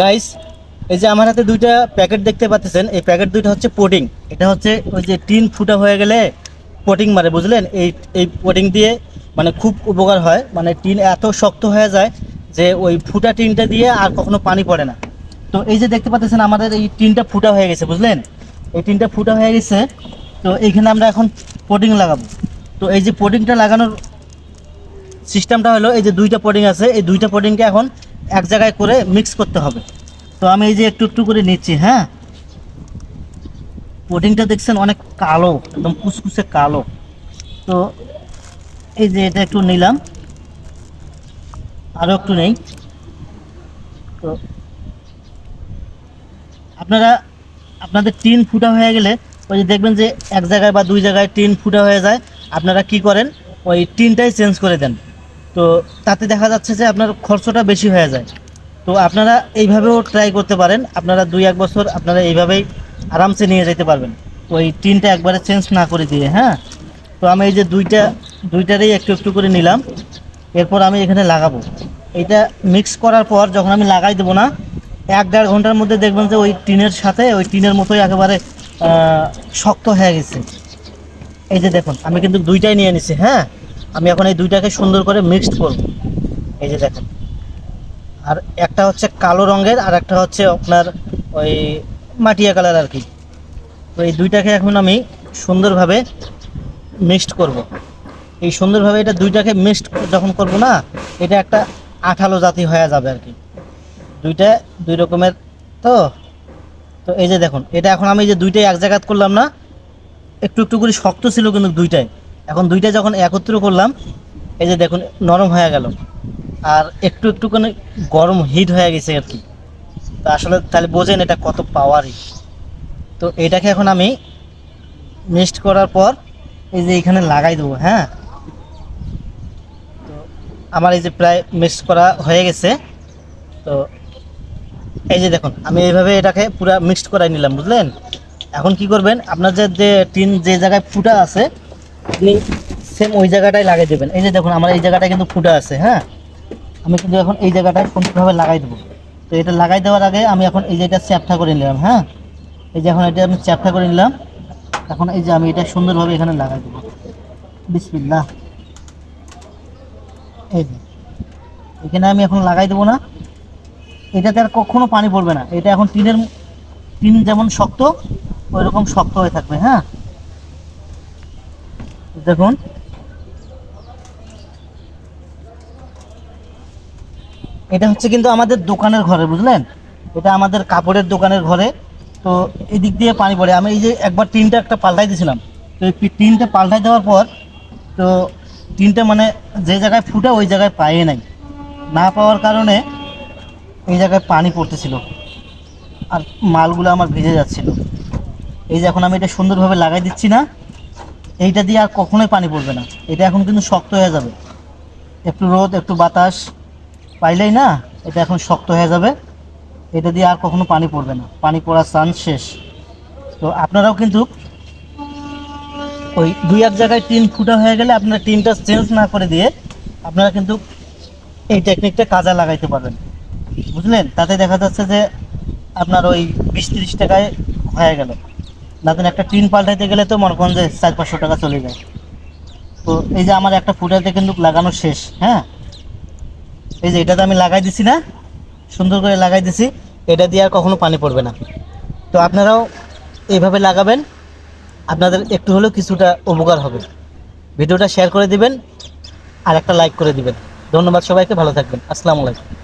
Guys এই যে আমার হাতে দুইটা প্যাকেট দেখতে পাচ্ছেন, এই প্যাকেট দুইটা হচ্ছে পোটিং এটা হচ্ছে ওই যে টিন ফুটা হয়ে গেলে পোটিং মারে, বুঝলেন? এই এই পোটিং দিয়ে মানে খুব উপকার হয়। মানে টিন এত শক্ত হয়ে যায় যে ওই ফুটা টিনটা দিয়ে আর কখনো পানি পড়ে না। তো এই যে দেখতে পাচ্ছেন, আমাদের এই টিনটা ফুটা হয়ে গেছে, বুঝলেন? এই টিনটা ফুটা হয়ে গেছে, তো এইখানে আমরা এখন পোটিং লাগাবো। তো এই যে পোটিংটা লাগানোর সিস্টেমটা হলো, এই যে দুইটা পোডিং আছে, এই দুইটা পোডিংকে এখন এক জায়গায় করে মিক্স করতে হবে। তো আমি এই যে একটু একটু করে নিচ্ছি হ্যাঁ? পোডিংটা দেখছেন অনেক কালো, একদম কুচকুচে কালো। তো এই যে এটা একটু নিলাম। আরও একটু নেই। তো আপনারা, আপনাদের টিন ফুটা হয়ে গেলে ওই যে দেখবেন যে এক জায়গায় বা দুই জায়গায় টিন ফুটা হয়ে যায়। আপনারা কি করেন, ওই টিনটাই চেঞ্জ করে দেন। তো তাতে দেখা যাচ্ছে যে আপনার খরচটা বেশি হয়ে যায়। তো আপনারা এইভাবেও ট্রাই করতে পারেন। আপনারা দুই এক বছর আপনারা এইভাবেই আরামসে নিয়ে যেতে পারবেন। ওই টিনটা একবারে চেঞ্জ না করে দিয়ে হ্যাঁ? তো আমি এই যে দুইটা, দুইটারই একটু একটু করে নিলাম। এরপর আমি এখানে লাগাবো। এটা মিক্স করার পর যখন আমি লাগাই দেবো না, এক দেড় ঘণ্টার মধ্যে দেখবেন যে ওই টিনের সাথে, ওই টিনের মতোই একেবারে শক্ত হয়ে গেছে। এই যে দেখুন, আমি কিন্তু দুইটাই নিয়ে নিছি হ্যাঁ? আমি এখন এই দুইটাকে সুন্দর করে মিক্সড করব। এই যে দেখেন। আর একটা হচ্ছে কালো রঙের, আর একটা হচ্ছে আপনার ওই মাটিয়া কালার আর কি। তো এই দুইটাকে এখন আমি সুন্দরভাবে মিক্সড করব। এই সুন্দরভাবে এটা দুইটাকে মিক্সড যখন করব না, এটা একটা আঠালো জাতি হয়ে যাবে আর কি। দুইটা, দুই রকমের, তো তো এই যে দেখুন, এটা এখন আমি যে দুইটাই এক জায়গাত করলাম না, একটু একটু করে শক্ত ছিল কিন্তু দুইটাই। এখন দুইটা যখন একত্র করলাম, এই যে দেখুন, নরম হয়ে গেল। আর একটু একটু করে গরম হিট হয়ে গেছে আর কি। তো আসলে তাহলে বোঝেন এটা কত পাওয়ারই তো এটাকে এখন আমি মিক্সড করার পর এই যে এখানে লাগাই দেবো হ্যাঁ? তো আমার এই যে প্রায় মিক্স করা হয়ে গেছে। তো এই যে দেখুন, আমি এইভাবে এটাকে পুরো মিক্সড করাই নিলাম, বুঝলেন? এখন কি করবেন, আপনার যে টিন যে জায়গায় ফুটা আছে আপনি সেম ওই জায়গাটায় লাগিয়ে দেবেন। এই যে দেখুন, আমার এই জায়গাটায় কিন্তু ফুটা আছে হ্যাঁ? আমি কিন্তু এখন এই জায়গাটায় সুন্দরভাবে লাগাই দেবো? তো এটা লাগাই দেওয়ার আগে আমি এখন এই যে এটা চ্যাপটা করে নিলাম হ্যাঁ? এই যে এখন এটা আমি চ্যাপটা করে নিলাম। এখন এই যে আমি এটা সুন্দরভাবে এখানে লাগাই দেবো। বিসমিল্লাহ। এই যে। এখানে আমি এখন লাগাই দেবো না। এটাতে আর কখনো পানি পড়বে না। এটা এখন টিনের, টিন যেমন শক্ত ওই রকম শক্ত হয়ে থাকবে হ্যাঁ? দেখুন। এটা হচ্ছে কিন্তু আমাদের দোকানের ঘরে, বুঝলেন? এটা আমাদের কাপড়ের দোকানের ঘরে। তো এদিক দিয়ে পানি পড়ে। আমি এই যে একবার টিনটা একটা পাল্টাই দিয়েছিলাম। তো এই টিনটা পাল্টাই দেওয়ার পর, তো টিনটা মানে যে জায়গায় ফুটা, ওই জায়গায় পায়ে নাই। না পাওয়ার কারণে এই জায়গায় পানি পড়তেছিল। আর মালগুলো আমার ভিজে যাচ্ছিল। এই যে এখন আমি এটা সুন্দরভাবে লাগাই দিচ্ছি না। এইটা দিয়ে আর কখনোই পানি পড়বে না। এটা এখন কিন্তু শক্ত হয়ে যাবে। একটু রোদ, একটু বাতাস পাইলেই না, এটা এখন শক্ত হয়ে যাবে। এটা দিয়ে আর কখনো পানি পড়বে না। পানি পড়ার চান্স শেষ। তো আপনারাও কিন্তু ওই দুই এক জায়গায় টিন ফুটা হয়ে গেলে আপনারা টিনটা চেঞ্জ না করে দিয়ে আপনারা কিন্তু এই টেকনিকটা কাজে লাগাইতে পারবেন। বুঝলেন? তাতে দেখা যাচ্ছে যে আপনার ওই বিশ তিরিশ টাকায় হয়ে গেল। নতুন একটা টিন পাল্টাইতে গেলে তো মনে করেন যে চার পাঁচশো টাকা চলে যায়। তো এই যে আমার একটা ফুটাতে কিন্তু লাগানো শেষ হ্যাঁ? এই যে এটাতে আমি লাগাই দিছি না, সুন্দর করে লাগাই দিছি, এটা দিয়ে আর কখনো পানি পড়বে না। তো আপনারাও এইভাবে লাগাবেন, আপনাদের একটু হলেও কিছুটা উপকার হবে। ভিডিওটা শেয়ার করে দিবেন আর একটা লাইক করে দিবেন। ধন্যবাদ সবাইকে, ভালো থাকবেন। আসসালামু আলাইকুম।